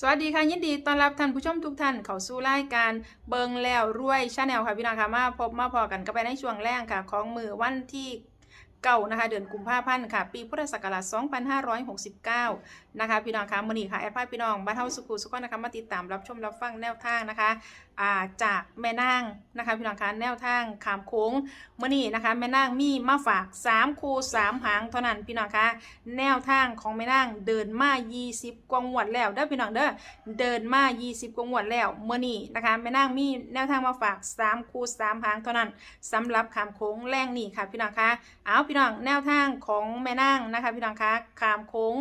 สวัสดีค่ะ ยินดีต้อนรับท่านผู้ชมทุกท่านเข้าสู่รายการเบิงแล้วรวยชาแนลค่ะพี่น้องค่ะมาพบมาพอกันก็ไปในช่วงแรกค่ะ ของมือวันที่เก่านะคะเดือนกุมภาพันธ์ค่ะ ปีพุทธศักราช2569 นะคะ พี่น้องคะมือนี้ค่ะ แอดพายพี่น้องบ้านเฮาสุขุสุขนะคะมาติดตามรับชมรับฟังแนวทางนะคะจากแม่นางนะคะพี่น้องคะแนวทางขามโค้งมื่อนี้นะคะแม่นางมีมาฝาก 3 คู3หางเท่านั้นพี่น้องคะแนวทางของแม่นางเดินมา 20 กว่างวดแล้วเด้อพี่น้องเด้อเดินมา 20 กว่างวดแล้วมื่อนี้นะคะแม่นางมีแนวทางมาฝาก 3 คู3หางเท่านั้นสำหรับขามโค้งแรงนี่ค่ะพี่น้องคะเอาพี่น้องแนวทางของแม่นางนะคะพี่น้องคะขามโค้ง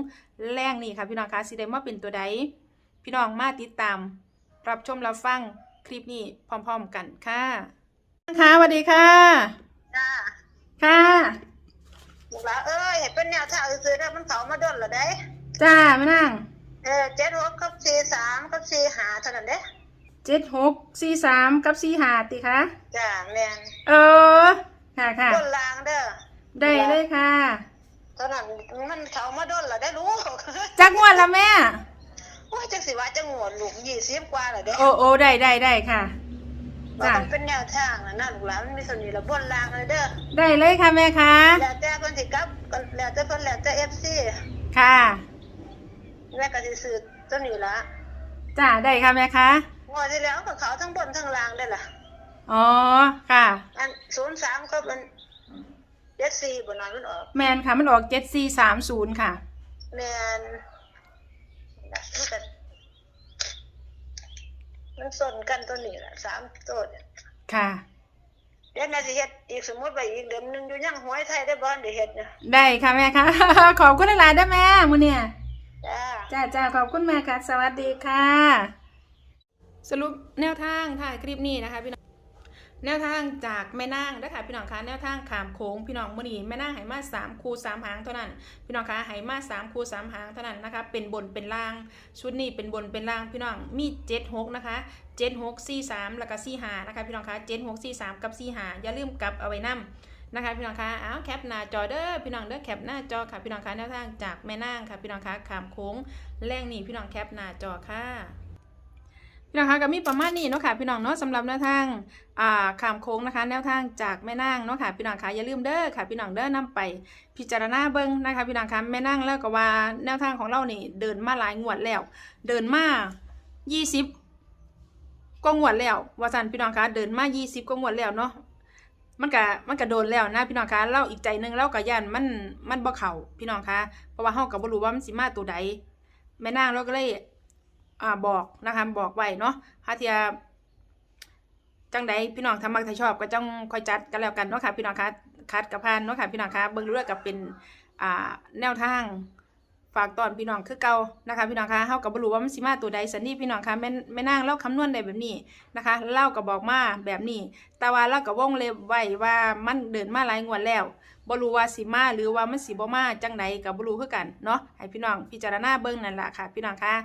แรงนี่ค่ะพี่น้องคะสิได้มาเป็นตัวใดพี่น้องมาติดตาม รับชมรับฟัง คลิปนี้พร้อมๆกันค่ะค่ะสวัสดีค่ะ จ้าค่ะลูกหลานเอ้ยเห็นเป็นแนวทางซื้อได้มันเขามาดนเหรอเด้จ้ามานั่งเออเจ็ดหกกับสี่สามกับสี่หาเท่านั้นเด้เจ็ดหกสี่สามกับสี่หาติคะจ้าแม่นเออค่ะค่ะดนลางเด้อได้เลยค่ะ เท่านั้นมันเขามาดนเหรอได้รู้จักงวดละแม่ ว่าจังสิว่าจะงวดลูกยี่สิบกว่าเหรอเด้โอ้โอ้ได้ได้ได้ค่ะ ว่าจ้ามันเป็นแนวทางนะนะลูกหลานมันมีส่วนนี้ละบนลางเลยเด้อได้เลยค่ะแม่คะแล้วแต่คนสิกลับแล้วแต่เพิ่นแล้วแต่เอฟซีค่ะ แม่ก็สิซื้อตัวนี้ละจ้าได้ค่ะแม่คะงวดที่แล้วก็เขาทั้งบนทั้งล่างได้ล่ะ อ๋อ ค่ะ อันศูนย์สามก็เป็นเจ็ดสี่บนนั้นมันออกแมนค่ะ มันออกเจ็ดสี่สามศูนย์ค่ะ แมนมันก็ มันสนกันตัวนี้แหละสามตัวเนี่ยค่ะ เดี๋ยวนาสิเฮ็ดอีกสมมติไปอีกเดือนหนึงอยู่ยังหวยไทยได้บ่ได้เฮ็ดเนี่ยได้ค่ะแม่คะขอบคุณหลายๆได้อแม่มือเนี่ย จ้า จ้าจ้าขอบคุณแม่ค่ะ สวัสดีค่ะ สรุปแนวทางถ่ายคลิปนี้นะคะพี่น้อง แนวทางจากแม่นางนะคะพี่น้องคะแนวทางขามโค้งพี่น้องมื่อนี้แม่นางไหมาสามคูสามหางเท่านั้น พี่น้องคะไหมาสามคูสามหางเท่านั้นนะคะ เป็นบนเป็นล่าง ชุดนี้เป็นบนเป็นล่างพี่น้องมีเจ็ดหกนะคะเจ็ดหกสี่สามแล้วก็สี่หานะคะพี่น้องคะเจ็ดหกสี่สามกับสี่หาอย่าลืมกลับเอาไว้นํนะคะพี่น้องคะอ้าวแคปหน้าจอเด้อพี่น้องเด้อแคปหน้าจอค่ะพี่น้องคะแนวทางจากแม่นางค่ะพี่น้องคะขามโค้งแรงนี่พี่น้องแคปหน้าจอค่ะ พี่น้องคะก็มีประมาณนี้เนาะค่ะพี่น้องเนาะสำหรับแนวทางอ่าขามโค้งนะคะ แนวทางจากแม่นางเนาะค่ะพี่น้องคะอย่าลืมเด้อค่ะพี่น้องเด้อนำไป พิจารณาเบิ่งนะคะพี่น้องคะแม่นางแล้วก็ว่าแนวทางของเรานี่เดินมาหลายงวดแล้ว เดินมา20กว่างวดแล้วว่าซั่นพี่น้องคะเดินมา20กว่างวดแล้วเนาะมันก็มันก็โดนแล้วนะพี่น้องคะเล่าอีกใจนึงเล่าก็ย่านมันมันบ่เข้าพี่น้องคะเพราะว่าเฮาก็บ่รู้ว่ามันสิมาตัวใดแม่นางเราก็เลย อ่าบอกนะคะบอกไว้เนาะถ้าเทียจังใดพี่น้องทำมักถ้าชอบก็จ้องคอยจัดกันแล้วกันเนาะค่ะพี่น้องคะคัดกับพานเนาะค่ะพี่น้องคะเบิ่งเรื่องกับเป็นอ่าแนวทางฝากตอนพี่น้องคือเก่านะคะพี่น้องคะเฮาก็บ่รู้ว่ามันสิมาตัวใดสันนี่พี่น้องคะแม่นแม่นางเล่าคำนวณได้แบบนี้นะคะเล่าก็บบอกมาแบบนี้ แต่ว่าเราก็วงเล็บไว้ว่ามันเดินมาหลายงวดแล้วบรู้ว่าสิมาหรือว่ามันสิบ่มาจังใดก็บ่รู้คือกันเนาะให้พี่น้องพิจารณาเบิ่งนั่นละค่ะ พี่น้องคะ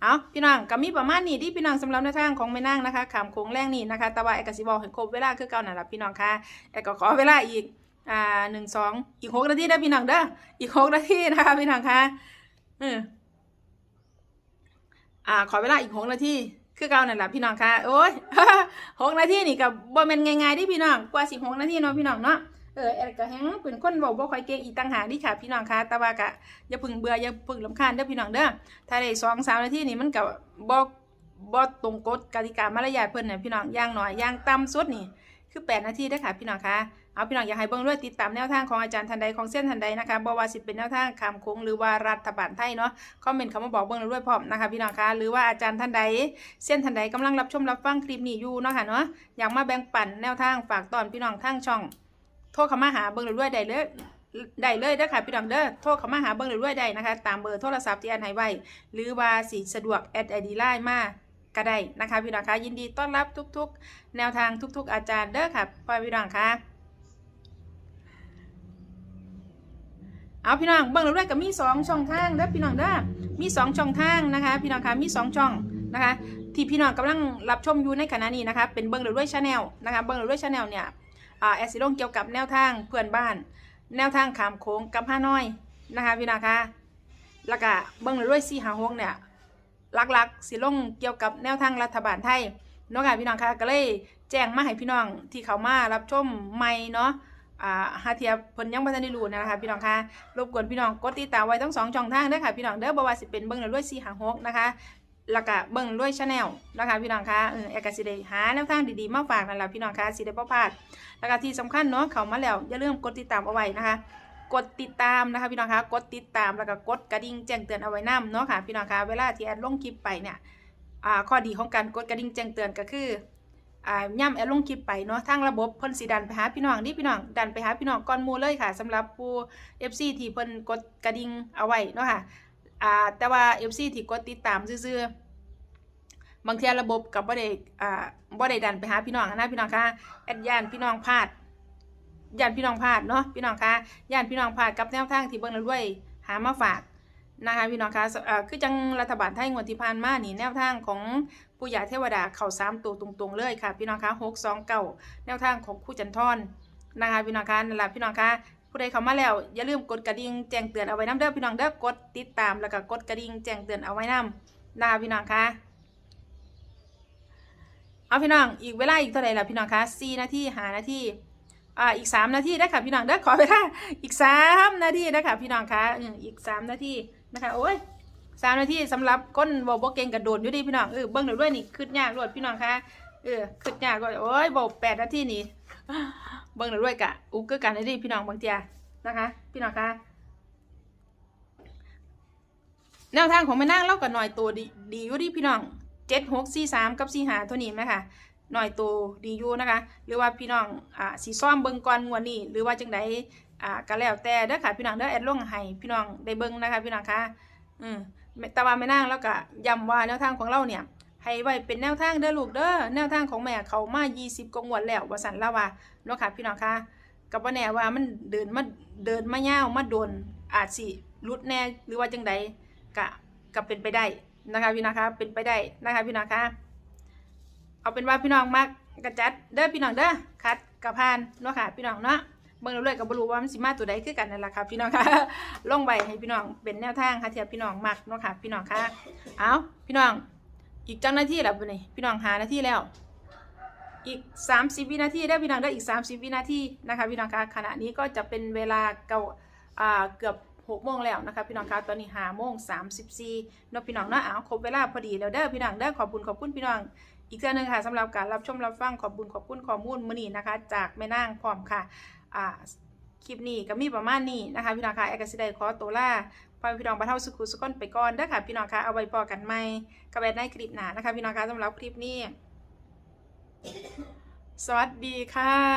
เอาพี่น้องก็มีประมาณนี้ที่พี่น้องสำหรับในทางของแม่นางนะคะขามโค้งแรงนี่นะคะแต่ว่าแอกสิบอกให้ครบเวลาคือเก่านั่นแหละพี่น้องค่ะแอกก็ขอเวลาอีกอ่าหนึ่งสองอีกหกนาทีได้พี่น้องเด้ออีกหกนาทีนะคะพี่น้องค่ะเอออ่าขอเวลาอีกหกนาทีคือเก่านั่นแหละพี่น้องค่ะโอ้ยหกนาทีนี่กับบ่แม่นง่ายๆที่พี่น้องกว่าสิบหกนาทีเนาะพี่น้องเนาะ เออแอกก็แฮงเป็นคนบอกบ่ค่อยเก่งอีกต่างหากนี่ค่ะ พี่น้องคะแต่ว่าก็อย่าพึ่งเบื่ออย่าพึ่งลำคาญเด้อพี่น้องเด้อถ้าได้สองสามนาทีนี่มันกับบ่บ่ตรงกฎกติกามารยาทเพิ่นน่ะพี่น้องย่างหน้อยย่างต่ำสุดนี่คือแปดนาทีเด้ค่ะพี่น้องคะเอาพี่น้องอยากให้เบิ่งด้วยติดตามแนวทางของอาจารย์ทันใดของเส้นทันใดนะคะบ่ว่าสิเป็นแนวทางคำโค้งหรือว่ารัฐบาลไทยเนาะคอมเมนต์คำมาบอกเบิ่งด้วยพร้อมนะคะพี่น้องคะหรือว่าอาจารย์ท่านใด เส้นทันใดกำลังรับชมรับฟังคลิปนี้อยู่เนาะค่ะเนาะอยากมาแบ่งปันแนวทางฝากตอนพี่น้องทางช่อง โทรเข้ามาหาเบิ่งด้วยได้เลยได้เลยเด้อค่ะพี่น้องเด้อโทรเข้ามาหาเบิ่งเรื่อยได้นะคะ ตามเบอร์โทรศัพท์ที่อันให้ไว้หรือว่าสิสะดวกแอดไอดีไลน์มาก็ได้นะคะพี่น้องคะยินดีต้อนรับทุก ๆ แนวทางทุก ๆ อาจารย์เด้อค่ะพ่อพี่น้องคะเอาพี่น้องเบิ่งเรื่อยก็มีสองช่องทางเด้อพี่น้องเด้อมีสองช่องทางนะคะ พี่น้องคะมีสองช่องนะคะ ที่พี่น้องกำลังรับชมอยู่ในขณะนี้นะคะเป็นเบิ่งเรื่อยชาแนลนะคะเบิ่งเรื่อยชาแนลเนี่ย อ่าแอดสิลงเกี่ยวกับแนวทางเพื่อนบ้าน แนวทางขามโค้งกับห้าน้อยนะคะพี่นาคะแล้วก็เบิ้งเลยด้วยสี่หาหงเนี่ยหลักๆสิลงเกี่ยวกับแนวทางรัฐบาลไทยเนาะค่ะพี่น้องคะก็เลยแจ้งมาให้พี่น้องที่เขามารับชมใหม่เนาะอ่าหาเทียเพิ่นยังบ่ทันได้รู้นะคะพี่น้องคะรบกวนพี่น้องกดติดตามไว้ทั้งสองช่องทางเด้อค่ะพี่น้องเด้อบ่ว่าสิเป็นเบิ่งแล้วรวย456นะคะ แล้วก็เบิ่งด้วยชาแนลนะคะพี่น้องคะเออแอกาสิได้หาแนวทางดีๆมาฝากนั่นแหละพี่น้องคะสิได้บ่พลาดแล้วก็ที่สำคัญเนาะเขามาแล้วอย่าลืมกดติดตามเอาไว้นะคะ กดติดตามนะคะพี่น้องคะกดติดตามแล้วก็กดกระดิ่งแจ้งเตือนเอาไว้นํเนาะค่ะพี่น้องคะเวลาที่แอดลงคลิปไปเนี่ยอ่าข้อดีของการกดกระดิ่งแจ้งเตือนก็คืออ่าย่ำแอดลงคลิปไปเนาะทางระบบเพิ่นสิดันไปหาพี่น้องนี่พี่น้องดันไปหาพี่น้องก่อนมูเลยค่ะสำหรับผู้ FC ที่เพิ่นกดกระดิ่งเอาไว้เนาะค่ะ อ่าแต่ว่า FC ที่กดติดตามซื่อๆบางเทีระบบกับบ่ได้อ่าบ่ได้ดันไปหาพี่น้องนะพี่น้องคะแอดย่านพี่น้องพลาดย่านพี่น้องพลาดเนาะพี่น้องคะย่านพี่น้องพลาดกับแนวทางที่เบิ่งแล้วด้วยหามาฝากนะคะพี่น้องคะอ่อคือจังรัฐบาลไทยงวดที่ผ่านมานี่แนวทางของปู่ย่าเทวดาเข้าสามตัวตรงๆเลยค่ะ พี่น้องคะ6 2 9แนวทางของคู่จันทรนะคะพี่น้องคะนั่นแหละพี่น้องคะ ผู้ใดเข้ามาแล้ว อย่าลืมกดกระดิ่งแจ้งเตือนเอาไว้นํเด้อพี่น้องเด้อกดติดตามแล้วก็กดกระดิ่งแจ้งเตือนเอาไว้นํนะคะพี่น้องคะเอาพี่น้องอีกเวลาอีกเท่าไหร่ล่ะพี่น้องคะสี่นาทีหานาทีอ่าอีกสามนาทีได้ค่ะพี่น้องเด้อขอเวลาอีกสามนาทีได้ค่ะพี่น้องคะอีกสามนาทีนะคะโอ้ยสามนาทีสำหรับก้นบอบเก่งกระโดดอยู่ดีพี่น้องเออเบิ้งเดี๋ยวด้วยนี่ขึ้นยากรวดพี่น้องคะเออขึ้นยากรวดโอ้ยบอกแปดนาทีนี่ เบิ้งเดด้วยกะอุกคือกันเลยดิพี่น้องบางเทียนะคะ พี่น้องคะแนวทางของแม่นางเล่ากับหน่อยตัวดีดีอยู่ดิพี่น้องเจ็ดหกสี่สามกับสี่หาเท่านี้ไหมคะหน่อยตัวดีอยู่นะคะ หรือว่าพี่น้องอ่าสีซ่อมเบิ่งก่อนงวดนี้ หรือว่าจังใดอ่าก็แล้วแต่เด้อค่ะพี่น้องเด้อแอดลงให้พี่น้องได้เบิ่งนะคะพี่น้องคะอืมแต่ว่าไม่นั่งแล้วก็ย้ำว่าแนวทางของเราเนี่ย ให้ไว้เป็นแนวทางเด้อลูกเด้อแนวทางของแม่เขามา 20กงวดแล้วว่าสันละว่าเนาะค่ะพี่น้องคะกับว่าแน่ว่ามันเดินมาเดินมายาวมาโดนอาจสิหลุดแน่หรือว่าจังใดก็ก็เป็นไปได้นะคะพี่น้องคะเป็นไปได้นะคะพี่น้องคะเอาเป็นว่าพี่น้องมากกระจัดเด้อพี่น้องเด้อคัดกระพานเนาะค่ะพี่น้องเนาะเบิ่งเรื่อยกับบรูว่ามันสิมาตัวใดคือกันนั่นแหละค่ะพี่น้องค่ะลงใบให้พี่น้องเป็นแนวทางค่ะเทียบพี่น้องมักเนาะค่ะพี่น้องค่ะเอาพี่น้อง อีกจังนาทีแล้วบุนี่พี่น้องหานาทีแล้ว อีก 30 วินาทีได้พี่น้องได้อีก 30 วินาทีนะคะพี่น้องคะขณะนี้ก็จะเป็นเวลาเก่าอ่าเกือบ6โมงแล้วนะคะพี่น้องคะตอนนี้หาโมง34นพี่น้องเนาะเอาครบเวลาพอดีแล้วเด้อพี่น้องเด้อขอบคุณขอบคุณพี่น้องอีกเทื่อหนึงค่ะสำหรับการรับชมรับฟังขอบคุณขอบคุณข้อมูลมื้อนี้นะคะ จากแม่นางพร้อมค่ะคลิปนี้ก็มีประมาณนี้นะคะพี่น้องคะแอกสิได้ขอตัวลา พอพี่น้องบรรเทาสุขุสุขคนไปก่อนเด้อค่ะพี่น้องคะเอาไว้พอกันใหม่กับแบดในคลิปหนานะคะ พี่น้องคะสำหรับคลิปนี้ สวัสดีค่ะ